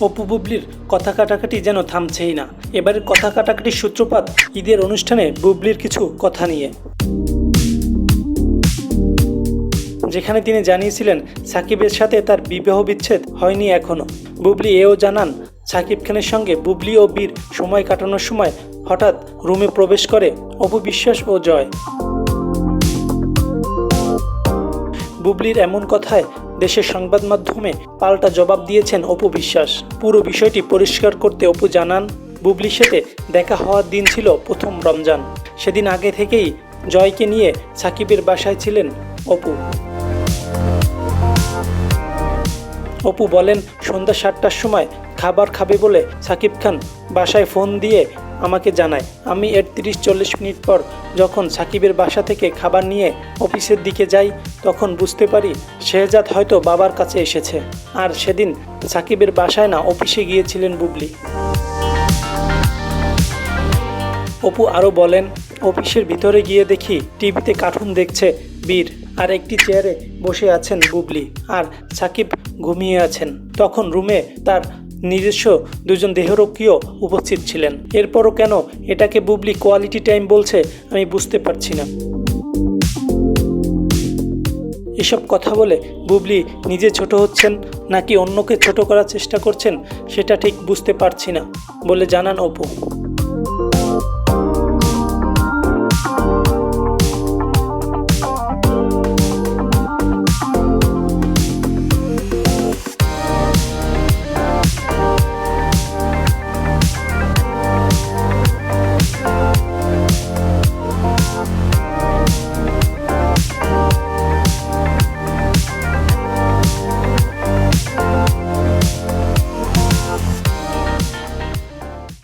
অপু বুবলির কথা কাটাকাটি যেন থামছেই না। এবারের কথা কাটাকাটির সূত্রপাত, ঈদের অনুষ্ঠানে বুবলির কিছু কথা নিয়ে। যেখানে তিনি জানিয়েছিলেন, সাকিবের সাথে তার বিবাহ বিচ্ছেদ হয়নি এখনও বুবলি এও জানান, সাকিব খানের সঙ্গে বুবলি ও বীর সময় কাটানোর সময় হঠাৎ রুমে প্রবেশ করে অপু বিশ্বাস ও জয়। বুবলির এমন কথায় দেশের সংবাদ মাধ্যমে পাল্টা জবাব দিয়েছেন অপু বিশ্বাস। পুরো বিষয়টি পরিষ্কার করতে অপু জানান, বুবলির সাথে দেখা হওয়ার দিন ছিল প্রথম রমজান। সেদিন আগে থেকেই জয়কে নিয়ে সাকিবের বাসায় ছিলেন অপু। অপু বলেন, সন্ধ্যা সাতটার সময় খাবার খাবে বলে সাকিব খান বাসায় ফোন দিয়ে আমাকে জানায়, আমি এর তিরিশ চল্লিশ মিনিট পর যখন সাকিবের বাসা থেকে খাবার নিয়ে অফিসের দিকে যাই, তখন বুঝতে পারি শেহজাদ হয়তো বাবার কাছে এসেছে। আর সেদিন সাকিবের বাসায় না, অফিসে গিয়েছিলেন বুবলি। অপু আরও বলেন, অফিসের ভিতরে গিয়ে দেখি টিভিতে কার্টুন দেখছে বীর আর একটি চেয়ারে বসে আছেন বুবলি আর সাকিব ঘুমিয়ে আছেন। তখন রুমে তার নিজস্ব দুজন দেহরক্ষীও উপস্থিত ছিলেন। এরপরও কেন এটাকে বুবলি কোয়ালিটি টাইম বলছে, আমি বুঝতে পারছি না। এসব কথা বলে বুবলি নিজে ছোট হচ্ছেন নাকি অন্যকে ছোট করার চেষ্টা করছেন, সেটা ঠিক বুঝতে পারছি না, বলে জানান অপু।